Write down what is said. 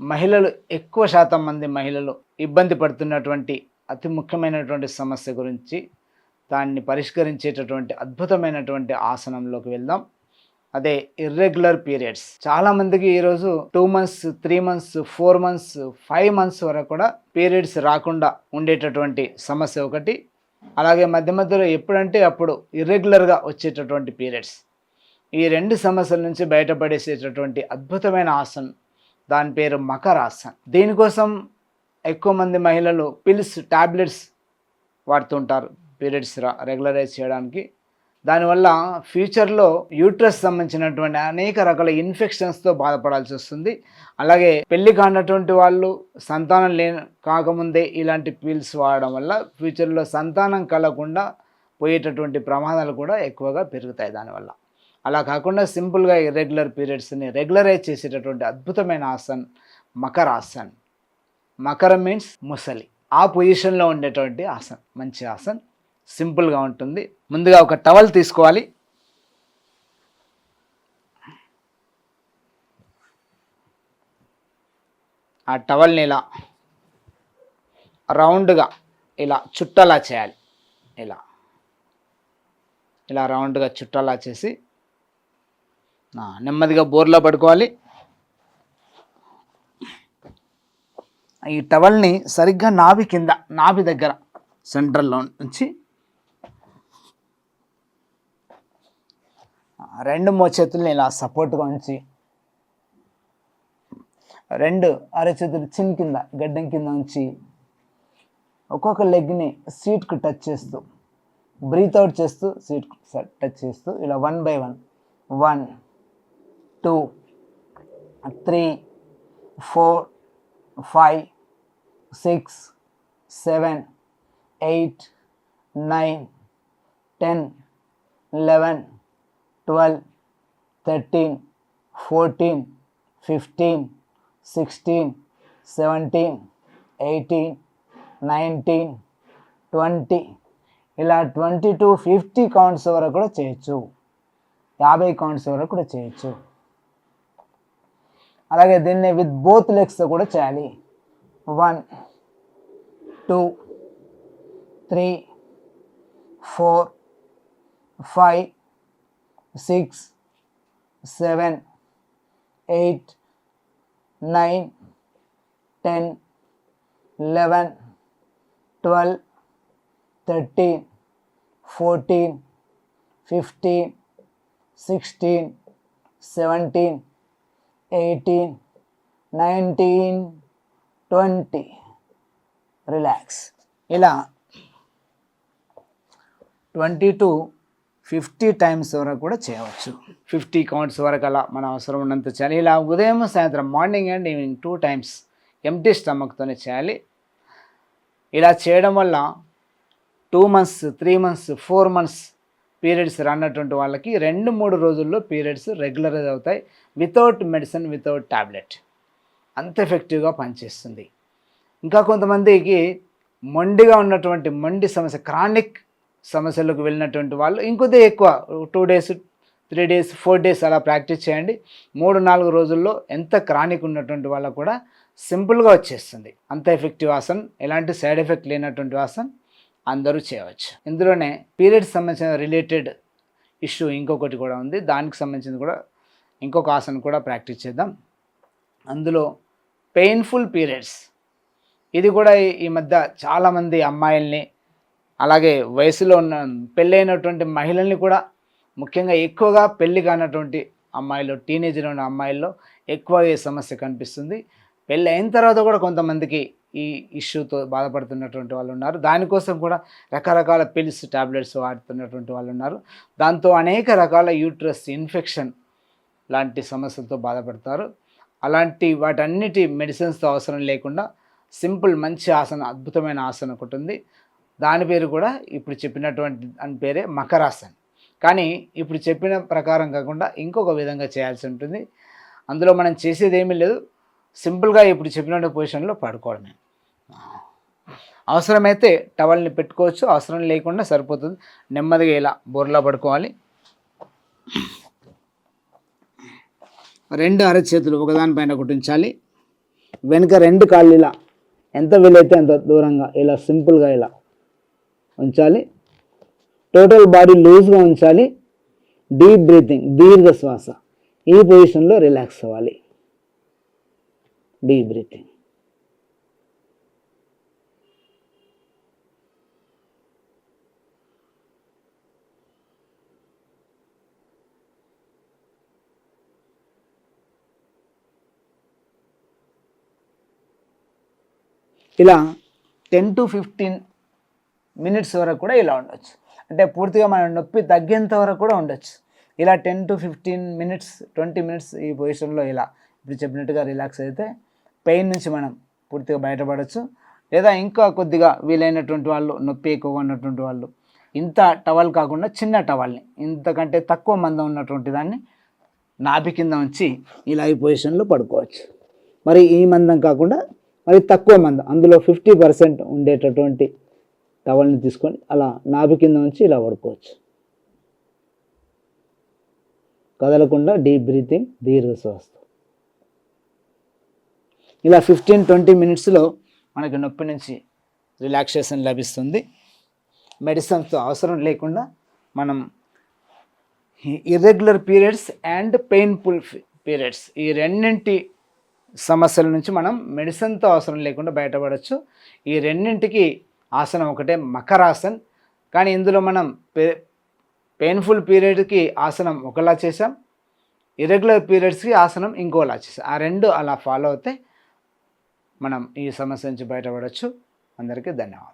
మహిళలు ఎక్కువ శాతం మంది మహిళలు ఇబ్బంది పడుతున్నటువంటి అతి ముఖ్యమైనటువంటి సమస్య గురించి దాన్ని పరిష్కరించేటటువంటి అద్భుతమైనటువంటి ఆసనంలోకి వెళ్దాం. అదే ఇర్రెగ్యులర్ పీరియడ్స్ చాలామందికి ఈరోజు two months three months four months five months వరకు కూడా పీరియడ్స్ రాకుండా ఉండేటటువంటి సమస్య ఒకటి. అలాగే మధ్య మధ్యలో ఎప్పుడంటే అప్పుడు ఇర్రెగ్యులర్గా వచ్చేటటువంటి పీరియడ్స్ ఈ రెండు సమస్యల నుంచి బయటపడేసేటటువంటి అద్భుతమైన ఆసనం దాని పేరు మకరాసన్ దీనికోసం ఎక్కువ మంది మహిళలు పిల్స్ టాబ్లెట్స్ వాడుతుంటారు పీరియడ్స్ రెగ్యులరైజ్ చేయడానికి. దానివల్ల ఫ్యూచర్లో యూట్రస్ సంబంధించినటువంటి అనేక రకాల ఇన్ఫెక్షన్స్తో బాధపడాల్సి వస్తుంది. అలాగే పెళ్ళి కానటువంటి వాళ్ళు సంతానం లే కాకముందే ఇలాంటి పీల్స్ వాడడం వల్ల ఫ్యూచర్లో సంతానం కలగకుండా పోయేటటువంటి ప్రమాదాలు కూడా ఎక్కువగా పెరుగుతాయి దానివల్ల. అలా కాకుండా సింపుల్గా ఇర్రెగ్యులర్ పీరియడ్స్ని రెగ్యులరైజ్ చేసేటటువంటి అద్భుతమైన ఆసన్ మకర ఆసన్. మకర మీన్స్ ముసలి. ఆ పొజిషన్లో ఉండేటువంటి ఆసన్. మంచి ఆసన్. సింపుల్గా ఉంటుంది. ముందుగా ఒక టవల్ తీసుకోవాలి. ఆ టవల్ని ఇలా రౌండ్గా ఇలా చుట్టలా చేయాలి. ఇలా. ఇలా రౌండ్గా చుట్టలా చేసి నెమ్మదిగా బోర్లో పడుకోవాలి. ఈ టవల్ని సరిగ్గా నాభి కింద నాభి దగ్గర సెంట్రల్లో నుంచి రెండు రెండు మోచేతుల్ని ఇలా సపోర్ట్గా ఉంచి రెండు అరచేతులు చిన్ కింద గడ్డం కింద ఉంచి ఒక్కొక్క లెగ్ని సీట్కు టచ్ చేస్తూ బ్రీత్ అవుట్ చేస్తూ సీట్ టచ్ చేస్తూ ఇలా one by one one two three four five six seven eight nine ten eleven twelve thirteen fourteen fifteen sixteen seventeen eighteen nineteen twenty ఇలా ట్వంటీ టు ఫిఫ్టీ కౌంట్స్ వరకు కూడా చేయొచ్చు. యాభై counts వరకు కూడా చేయొచ్చు. అలాగే దీన్ని విత్ బోత్ లెగ్స్ కూడా చేయాలి. One two three four five six seven eight nine ten eleven twelve thirteen fourteen fifteen sixteen seventeen eighteen nineteen twenty relax ఇలా ట్వంటీ టు ఫిఫ్టీ టైమ్స్ వరకు కూడా చేయవచ్చు. ఫిఫ్టీ కౌంట్స్ వరకు అలా మన అవసరం ఉన్నంత చేయాలి. ఇలా ఉదయం సాయంత్రం morning and evening two times empty స్టమక్తోనే చేయాలి. ఇలా చేయడం వల్ల two months three months four months periods రానటువంటి వాళ్ళకి రెండు మూడు రోజుల్లో పీరియడ్స్ రెగ్యులరైజ్ అవుతాయి వితౌట్ మెడిసిన్ వితౌట్ టాబ్లెట్. అంత ఎఫెక్టివ్గా పనిచేస్తుంది. ఇంకా కొంతమందికి మొండిగా ఉన్నటువంటి మొండి సమస్య క్రానిక్ సమస్యలకు వెళ్ళినటువంటి వాళ్ళు ఇంకొద్దిగా ఎక్కువ two days three days four days అలా ప్రాక్టీస్ చేయండి. మూడు నాలుగు రోజుల్లో ఎంత క్రానిక్ ఉన్నటువంటి వాళ్ళకు కూడా సింపుల్గా వచ్చేస్తుంది. అంత ఎఫెక్టివ్ ఆసన్ ఎలాంటి సైడ్ ఎఫెక్ట్ లేనటువంటి ఆసన్ అందరూ చేయవచ్చు. ఇందులోనే పీరియడ్స్ సంబంధించిన రిలేటెడ్ ఇష్యూ ఇంకొకటి కూడా ఉంది. దానికి సంబంధించింది కూడా ఇంకొక ఆసన కూడా ప్రాక్టీస్ చేద్దాం. అందులో పెయిన్ఫుల్ పీరియడ్స్. ఇది కూడా ఈ- మధ్య చాలామంది అమ్మాయిల్ని అలాగే వయసులో ఉన్న పెళ్ళైనటువంటి మహిళల్ని కూడా ముఖ్యంగా ఎక్కువగా పెళ్ళి కానటువంటి అమ్మాయిలు టీనేజ్లో ఉన్న అమ్మాయిల్లో ఎక్కువ ఈ సమస్య కనిపిస్తుంది. పెళ్ళి అయిన తర్వాత కూడా కొంతమందికి ఈ ఇష్యూతో బాధపడుతున్నటువంటి వాళ్ళు ఉన్నారు దానికోసం కూడా రకరకాల పిల్స్ టాబ్లెట్స్ వాడుతున్నటువంటి వాళ్ళు ఉన్నారు దాంతో అనేక రకాల యూట్రస్ ఇన్ఫెక్షన్ లాంటి సమస్యలతో బాధపడతారు. అలాంటి వాటన్నిటి మెడిసిన్స్తో అవసరం లేకుండా సింపుల్ మంచి ఆసన అద్భుతమైన ఆసన ఒకటి ఉంది. దాని పేరు కూడా ఇప్పుడు చెప్పినటువంటి దాని పేరే మకరాసన్. కానీ ఇప్పుడు చెప్పిన ప్రకారం కాకుండా ఇంకొక విధంగా చేయాల్సి ఉంటుంది. అందులో మనం చేసేది ఏమీ లేదు. సింపుల్గా ఇప్పుడు చెప్పిన పొజిషన్లో పడుకోవడమే. అవసరమైతే టవల్ని పెట్టుకోవచ్చు అవసరం లేకుండా సరిపోతుంది. నెమ్మదిగా ఇలా బోర్లా పడుకోవాలి. రెండు అరచేతులు ఒకదానిపైన ఒకటి ఉంచాలి వెనుక రెండు కాళ్ళు ఇలా ఎంత వీలైతే అంత దూరంగా ఇలా సింపుల్గా ఇలా ఉంచాలి. టోటల్ బాడీ లూజ్గా ఉంచాలి. డీప్ బ్రీతింగ్ దీర్ఘ శ్వాస. ఈ పొజిషన్లో రిలాక్స్ అవ్వాలి. డీప్ బ్రీతింగ్ ఇలా టెన్ టు ఫిఫ్టీన్ మినిట్స్ వరకు కూడా ఇలా ఉండొచ్చు. అంటే పూర్తిగా మన నొప్పి తగ్గేంత వరకు కూడా ఉండొచ్చు. ఇలా ten to fifteen minutes twenty minutes ఈ పొజిషన్లో ఇలా. ఇప్పుడు చెప్పినట్టుగా రిలాక్స్ అయితే పెయిన్ నుంచి మనం పూర్తిగా బయటపడవచ్చు లేదా ఇంకా కొద్దిగా వీలైనటువంటి వాళ్ళు నొప్పి ఎక్కువగా ఉన్నటువంటి వాళ్ళు ఇంత టవల్ కాకుండా చిన్న టవల్ని ఇంతకంటే తక్కువ మందం ఉన్నటువంటి దాన్ని నాభి కింద ఉంచి ఇలా ఈ పొజిషన్లో పడుకోవచ్చు. మరి ఈ మందం కాకుండా మరి తక్కువ మందం అందులో ఫిఫ్టీ పర్సెంట్ ఉండేటటువంటి టవల్ని తీసుకొని అలా నాభి కింద ఉంచి ఇలా పడుకోవచ్చు. కదలకుండా డీప్ బ్రీతింగ్ దీర్ఘ శ్వాస. ఇలా ఫిఫ్టీన్ ట్వంటీ మినిట్స్లో మనకి నొప్పి నుంచి రిలాక్సేషన్ లభిస్తుంది. మెడిసిన్స్తో అవసరం లేకుండా మనం irregular periods and painful periods ఈ రెండింటి సమస్యల నుంచి మనం మెడిసిన్తో అవసరం లేకుండా బయటపడవచ్చు ఈ రెండింటికి ఆసనం ఒకటే మకరాసన్. కానీ ఇందులో మనం పే పెయిన్ఫుల్ పీరియడ్కి ఆసనం ఒకలా చేసాం ఇర్రెగ్యులర్ పీరియడ్స్కి ఆసనం ఇంకోలా చేసాం ఆ రెండు అలా ఫాలో అవుతే మనం ఈ సమస్య నుంచి బయటపడవచ్చు అందరికీ ధన్యవాదాలు.